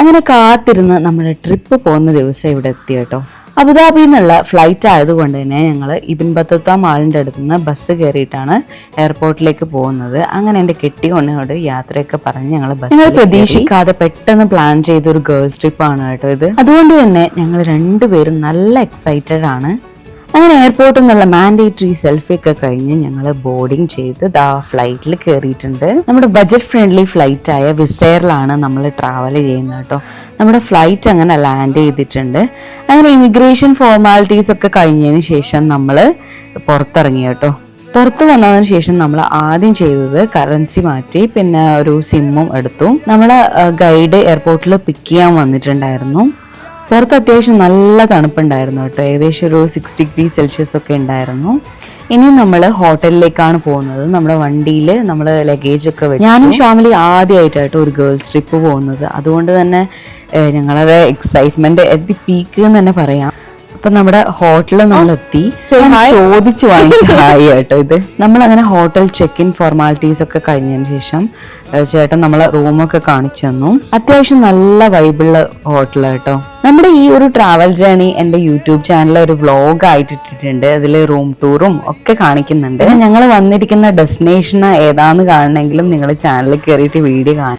അങ്ങനെ കാത്തിരുന്ന് നമ്മുടെ ട്രിപ്പ് പോകുന്ന ദിവസം ഇവിടെ എത്തി കേട്ടോ. അബുദാബിയിൽ നിന്നുള്ള ഫ്ലൈറ്റ് ആയതുകൊണ്ട് തന്നെ ഞങ്ങൾ ഇബിൻ ബത്തത്ത മാളിന്റെ അടുത്ത് നിന്ന് ബസ് കയറിയിട്ടാണ് എയർപോർട്ടിലേക്ക് പോകുന്നത്. അങ്ങനെ എന്റെ കെട്ടിക്കൊണ്ടോട് യാത്രയൊക്കെ പറഞ്ഞ് ഞങ്ങൾ ബസ് ഞങ്ങൾ പ്രതീക്ഷിക്കാതെ പെട്ടെന്ന് പ്ലാൻ ചെയ്തൊരു ഗേൾസ് ട്രിപ്പാണ് കേട്ടോ ഇത്. അതുകൊണ്ട് തന്നെ ഞങ്ങൾ രണ്ടുപേരും നല്ല എക്സൈറ്റഡ് ആണ്. അങ്ങനെ എയർപോർട്ടിൽ നിന്നുള്ള മാൻഡേറ്ററി സെൽഫി ഒക്കെ കഴിഞ്ഞ് ഞങ്ങൾ ബോർഡിംഗ് ചെയ്ത് ദാ ഫ്ലൈറ്റിൽ കയറിയിട്ടുണ്ട് നമ്മുടെ ബജറ്റ് ഫ്രണ്ട്ലി ഫ്ലൈറ്റ് ആയ വിസയറിലാണ് നമ്മൾ ട്രാവൽ ചെയ്യുന്നത് കേട്ടോ. നമ്മുടെ ഫ്ലൈറ്റ് അങ്ങനെ ലാൻഡ് ചെയ്തിട്ടുണ്ട്. അങ്ങനെ ഇമിഗ്രേഷൻ ഫോർമാലിറ്റീസ് ഒക്കെ കഴിഞ്ഞതിന് ശേഷം നമ്മൾ പുറത്തിറങ്ങി കേട്ടോ. പുറത്ത് വന്നതിന് ശേഷം നമ്മൾ ആദ്യം ചെയ്തത് കറൻസി മാറ്റി പിന്നെ ഒരു സിമ്മും എടുത്തു. നമ്മളെ ഗൈഡ് എയർപോർട്ടിൽ പിക്ക് ചെയ്യാൻ വന്നിട്ടുണ്ടായിരുന്നു. പുറത്ത് അത്യാവശ്യം നല്ല തണുപ്പുണ്ടായിരുന്നു കേട്ടോ. ഏകദേശം ഒരു സിക്സ് ഡിഗ്രി സെൽഷ്യസ് ഒക്കെ ഉണ്ടായിരുന്നു. ഇനി നമ്മൾ ഹോട്ടലിലേക്കാണ് പോകുന്നത്. നമ്മുടെ വണ്ടിയിൽ നമ്മൾ ലഗേജ് ഒക്കെ വെച്ചു ഞാനും ഫാമിലി ആദ്യമായിട്ടായിട്ട് ഒരു ഗേൾസ് ട്രിപ്പ് പോകുന്നത്. അതുകൊണ്ട് തന്നെ ഞങ്ങളുടെ എക്സൈറ്റ്മെന്റ് എത്തി പീക്ക് എന്ന് തന്നെ പറയാം. അപ്പൊ നമ്മുടെ ഹോട്ടലിൽ നമ്മൾ എത്തി. ചോദിച്ചു കേട്ടോ ഇത്. നമ്മൾ അങ്ങനെ ഹോട്ടൽ ചെക്ക് ഇൻ ഫോർമാലിറ്റീസ് ഒക്കെ കഴിഞ്ഞതിന് ശേഷം ചേട്ടൻ നമ്മളെ റൂമൊക്കെ കാണിച്ചു തന്നു. അത്യാവശ്യം നല്ല വൈബിൾ ഹോട്ടൽ കേട്ടോ. നമ്മുടെ ഈ ഒരു ട്രാവൽ ജേണി എന്റെ യൂട്യൂബ് ചാനലിൽ ഒരു വ്ലോഗ് ആയിട്ട് ഇട്ടിട്ടുണ്ട് അതിൽ റൂം ടൂറും ഒക്കെ കാണിക്കുന്നുണ്ട്. ഞങ്ങൾ വന്നിരിക്കുന്ന ഡെസ്റ്റിനേഷൻ ഏതാന്ന് കാണണമെങ്കിലും നിങ്ങൾ ചാനലിൽ കയറിയിട്ട് വീഡിയോ കാണും